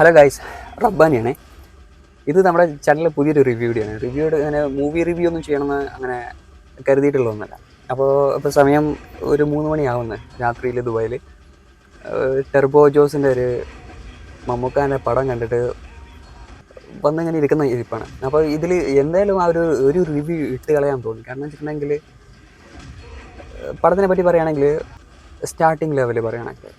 Hello guys റബ്ബാനിയാണേ. ഇത് നമ്മുടെ ചാനലിലെ പുതിയൊരു റിവ്യൂ വീഡിയോ ആണ് റിവ്യൂ അങ്ങനെ മൂവി റിവ്യൂ ഒന്നും ചെയ്യണമെന്ന് അങ്ങനെ കരുതിയിട്ടുള്ളതൊന്നുമല്ല. അപ്പോൾ ഇപ്പോൾ സമയം ഒരു മൂന്ന് മണിയാവുന്നു രാത്രിയിൽ ദുബായിൽ ടെർബോ ജോസിന്റെ ഒരു മമ്മൂക്കാന്റെ പടം കണ്ടിട്ട് വന്നിങ്ങനെ ഇരിക്കുന്ന ഇരിപ്പാണ്. അപ്പോൾ ഇതിൽ എന്തായാലും ആ ഒരു ഒരു റിവ്യൂ ഇട്ട് കളയാൻ തോന്നി കാരണം വെച്ചിട്ടുണ്ടെങ്കിൽ പടത്തിനെ പറ്റി പറയുകയാണെങ്കിൽ സ്റ്റാർട്ടിങ് ലെവൽ പറയുകയാണെങ്കിൽ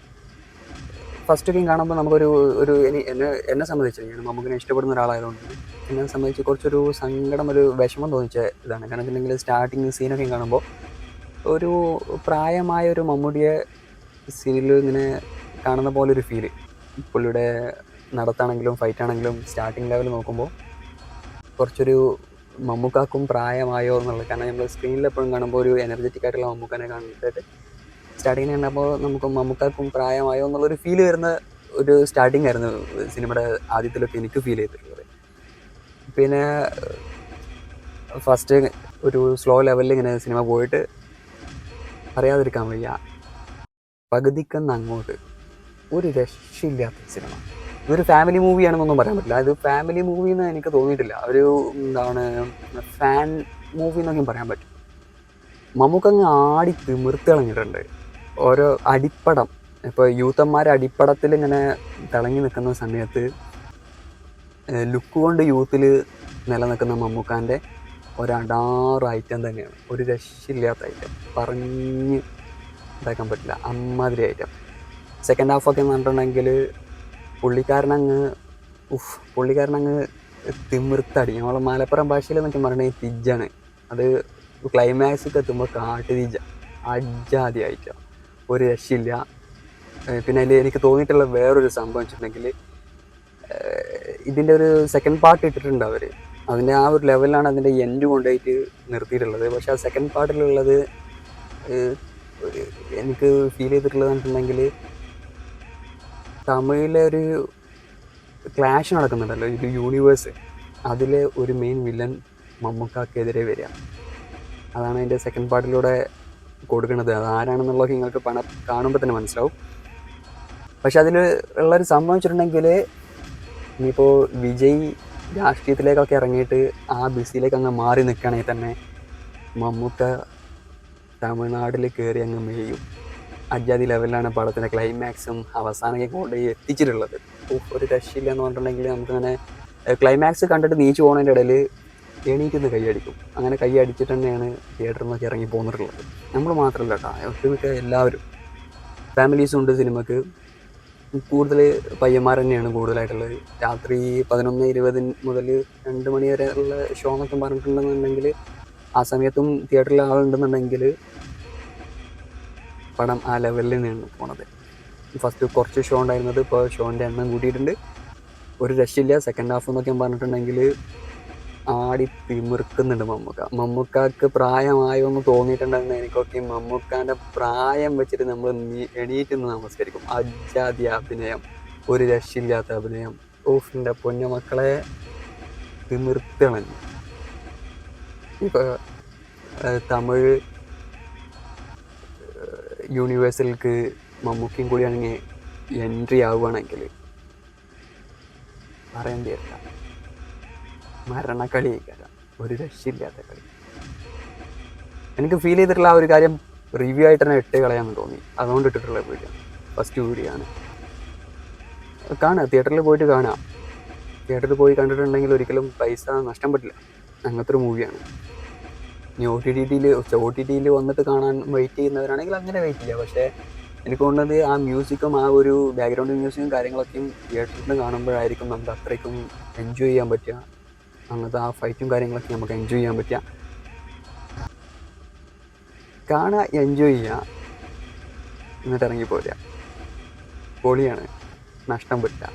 ഫസ്റ്റ് ഗെയിം കാണുമ്പോൾ നമുക്കൊരു ഒരു എനി- എന്നെ എന്നെ സംബന്ധിച്ച് ഞാൻ മമ്മൂക്കിനെ ഇഷ്ടപ്പെടുന്ന ഒരാളായതുകൊണ്ട് എന്നെ സംബന്ധിച്ച് കുറച്ചൊരു സങ്കടം ഒരു വിഷമം തോന്നിച്ച ഇതാണ്. കാരണം വെച്ചിട്ടുണ്ടെങ്കിൽ സ്റ്റാർട്ടിങ് സീനൊക്കെ കാണുമ്പോൾ ഒരു പ്രായമായ ഒരു മമ്മൂടിയെ സീനിൽ ഇങ്ങനെ കാണുന്ന പോലെ ഒരു ഫീൽ പുള്ളിയുടെ നടത്താണെങ്കിലും ഫൈറ്റ് ആണെങ്കിലും സ്റ്റാർട്ടിങ് ലെവൽ നോക്കുമ്പോൾ കുറച്ചൊരു മമ്മൂക്കാക്കും പ്രായമായോ എന്നുള്ളത് കാരണം നമ്മൾ സ്ക്രീനിൽ എപ്പോഴും കാണുമ്പോൾ ഒരു എനർജറ്റിക് ആയിട്ടുള്ള മമ്മൂക്കാനെ കണ്ടിട്ട് സ്റ്റാർട്ടിങ്ങിൽ കണ്ടപ്പോൾ നമുക്ക് മമ്മൂക്കാക്കും പ്രായമായോ എന്നുള്ളൊരു ഫീൽ വരുന്ന ഒരു സ്റ്റാർട്ടിങ് ആയിരുന്നു സിനിമയുടെ ആദ്യത്തിലൊക്കെ എനിക്ക് ഫീൽ ചെയ്തിട്ടുള്ളത്. പിന്നെ ഫസ്റ്റ് ഒരു സ്ലോ ലെവലിൽ ഇങ്ങനെ സിനിമ പോയിട്ട് അറിയാതിരിക്കാൻ വയ്യ. പകുതിക്കെന്ന് അങ്ങോട്ട്. ഒരു രക്ഷയില്ലാത്ത സിനിമ. ഇതൊരു ഫാമിലി മൂവിയാണെന്നൊന്നും പറയാൻ പറ്റില്ല. ഇത് ഫാമിലി മൂവി എന്ന് എനിക്ക് തോന്നിയിട്ടില്ല. ഒരു എന്താണ് ഫാൻ മൂവി എന്നൊക്കെ പറയാൻ പറ്റും മമ്മൂക്കങ്ങ് ആടി തിമിർത്ത് കളഞ്ഞിട്ടുണ്ട് ഓരോ അടിപ്പടം. ഇപ്പോൾ യൂത്തന്മാർ അടിപ്പടത്തിൽ ഇങ്ങനെ തിളങ്ങി നിൽക്കുന്ന സമയത്ത് ലുക്ക് കൊണ്ട് യൂത്തിൽ നിലനിൽക്കുന്ന മമ്മൂക്കാന്റെ ഒരടാറ് ഐറ്റം തന്നെയാണ്. ഒരു രക്ഷയില്ലാത്ത ഐറ്റം പറഞ്ഞ് ഇതാക്കാൻ പറ്റില്ല. അമ്മാതിരി ഐറ്റം സെക്കൻഡ് ഹാഫൊക്കെ എന്ന് പറഞ്ഞിട്ടുണ്ടെങ്കിൽ പുള്ളിക്കാരനങ്ങ് ഉഫ് പുള്ളിക്കാരനങ്ങ് തിമിർത്തടി. നമ്മൾ മലപ്പുറം ഭാഷയിൽ എന്നൊക്കെ പറഞ്ഞാൽ തിജ്ജാണ്. അത് ക്ലൈമാക്സൊക്കെ എത്തുമ്പോൾ കാട്ടു അജാതി ഐറ്റം ഒരു രക്ഷയില്ല. പിന്നെ അതിൽ എനിക്ക് തോന്നിയിട്ടുള്ള വേറൊരു സംഭവം വെച്ചിട്ടുണ്ടെങ്കിൽ ഇതിന്റെ ഒരു സെക്കൻഡ് പാർട്ട് ഇട്ടിട്ടുണ്ട് അവർ അതിന്റെ ആ ഒരു ലെവലിലാണ് അതിന്റെ എൻഡ് കൊണ്ടുപോയിട്ട് നിർത്തിയിട്ടുള്ളത്. പക്ഷേ ആ സെക്കൻഡ് പാർട്ടിലുള്ളത് എനിക്ക് ഫീൽ ചെയ്തിട്ടുള്ളത് വെച്ചിട്ടുണ്ടെങ്കിൽ തമിഴിലെ ഒരു ക്ലാഷ് നടക്കുന്നുണ്ടല്ലോ ഒരു യൂണിവേഴ്സ് അതിലെ ഒരു മെയിൻ വില്ലൻ മമ്മൂക്കാക്കെതിരെ വരിക. അതാണ് അതിന്റെ സെക്കൻഡ് പാർട്ടിലൂടെ കൊടുക്കുന്നത് അത് ആരാണെന്നുള്ളത് നിങ്ങൾക്ക് പണ കാണുമ്പോൾ തന്നെ മനസ്സിലാവും. പക്ഷെ അതിൽ ഉള്ളൊരു സംഭവം വെച്ചിട്ടുണ്ടെങ്കിൽ ഇനിയിപ്പോൾ വിജയ് രാഷ്ട്രീയത്തിലേക്കൊക്കെ ഇറങ്ങിയിട്ട് ആ ബിസിയിലേക്ക് അങ്ങ് മാറി നിൽക്കുകയാണെങ്കിൽ തന്നെ മമ്മൂക്ക തമിഴ്നാട്ടിൽ കയറി അങ്ങ് മേയും. അജാതി ലെവലിലാണ് പടത്തിന്റെ ക്ലൈമാക്സും അവസാനമൊക്കെ കൊണ്ടുപോയി എത്തിച്ചിട്ടുള്ളത്. ഒരു രക്ഷയില്ല എന്ന് പറഞ്ഞിട്ടുണ്ടെങ്കിൽ നമുക്കങ്ങനെ ക്ലൈമാക്സ് കണ്ടിട്ട് നീച്ചു പോകുന്നതിന്റെ ഇടയിൽ എണീറ്റ് കൈയടിക്കും. അങ്ങനെ കൈ അടിച്ചിട്ട് തന്നെയാണ് തിയേറ്ററിൽ നിന്നൊക്കെ ഇറങ്ങി പോന്നിട്ടുള്ളത്. നമ്മൾ മാത്രമല്ല കേട്ടോ ഒട്ടുമിക്ക എല്ലാവരും. ഫാമിലീസും ഉണ്ട് സിനിമക്ക്. കൂടുതൽ പയ്യന്മാർ തന്നെയാണ് കൂടുതലായിട്ടുള്ളത്. രാത്രി പതിനൊന്ന് ഇരുപത് മുതൽ രണ്ട് മണി വരെ ഉള്ള ഷോ എന്നൊക്കെ പറഞ്ഞിട്ടുണ്ടെന്നുണ്ടെങ്കിൽ ആ സമയത്തും തിയേറ്ററിൽ ആളുണ്ടെന്നുണ്ടെങ്കിൽ പടം ആ ലെവലിൽ തന്നെയാണ് പോണത്. ഫസ്റ്റ് കുറച്ച് ഷോ ഉണ്ടായിരുന്നത് ഇപ്പോൾ ഷോന്റെ എണ്ണം കൂട്ടിയിട്ടുണ്ട് ഒരു രക്ഷയില്ല സെക്കൻഡ് ഹാഫ് എന്നൊക്കെ പറഞ്ഞിട്ടുണ്ടെങ്കിൽ ആടി തിമിർക്കുന്നുണ്ട് മമ്മൂക്ക. മമ്മൂക്കാക്ക് പ്രായമായോന്ന് തോന്നിയിട്ടുണ്ടെന്ന് എനിക്കൊക്കെ മമ്മൂക്കാന്റെ പ്രായം വെച്ചിട്ട് നമ്മൾ എണീറ്റ് നിന്ന് നമസ്കരിക്കും. അജാതി അഭിനയം ഒരു രക്ഷയില്ലാത്ത അഭിനയം ഓഫിന്റെ പൊന്നമക്കളെ മക്കളെ തിമിർത്തണഞ്ഞു ഇപ്പോൾ തമിഴ് യൂണിവേഴ്സിലേക്ക് മമ്മൂക്കയും കൂടിയാണെങ്കിൽ എൻട്രി ആവുകയാണെങ്കിൽ പറയേണ്ടി വരില്ല. മരണക്കളി ഒരു രക്ഷയില്ലാത്ത കളി. എനിക്ക് ഫീൽ ചെയ്തിട്ടുള്ള ആ ഒരു കാര്യം റിവ്യൂ ആയിട്ട് തന്നെ ഇട്ട് കളയാമെന്ന് തോന്നി. അതുകൊണ്ട് ഇട്ടിട്ടുള്ള വീഡിയോ ഫസ്റ്റ് വീഡിയോ ആണ്. കാണുക തിയേറ്ററിൽ പോയിട്ട് കാണുക തിയേറ്ററിൽ പോയി കണ്ടിട്ടുണ്ടെങ്കിൽ ഒരിക്കലും പൈസ നഷ്ടം പറ്റില്ല. അങ്ങനത്തെ ഒരു മൂവിയാണ് ഇനി ഒ ടി ടിയിൽ ഒ ടി ടിയിൽ വന്നിട്ട് കാണാൻ വെയിറ്റ് ചെയ്യുന്നവരാണെങ്കിൽ അങ്ങനെ വെയിറ്റ് ചെയ്യുക പക്ഷേ എനിക്ക് തോന്നുന്നത് ആ മ്യൂസിക്കും ആ ഒരു ബാക്ക്ഗ്രൗണ്ട് മ്യൂസിക്കും കാര്യങ്ങളൊക്കെയും തിയേറ്ററിൽ നിന്ന് കാണുമ്പോഴായിരിക്കും നമുക്ക് അത്രയ്ക്കും എൻജോയ് ചെയ്യാൻ പറ്റുക. അങ്ങനത്തെ ആ ഫൈറ്റും കാര്യങ്ങളൊക്കെ നമുക്ക് എൻജോയ് ചെയ്യാൻ പറ്റുക. കാണുക എൻജോയ് ചെയ്യുക. എന്നിട്ട് ഇറങ്ങി പോരുക പൊളിയാണ്. നഷ്ടം പറ്റില്ല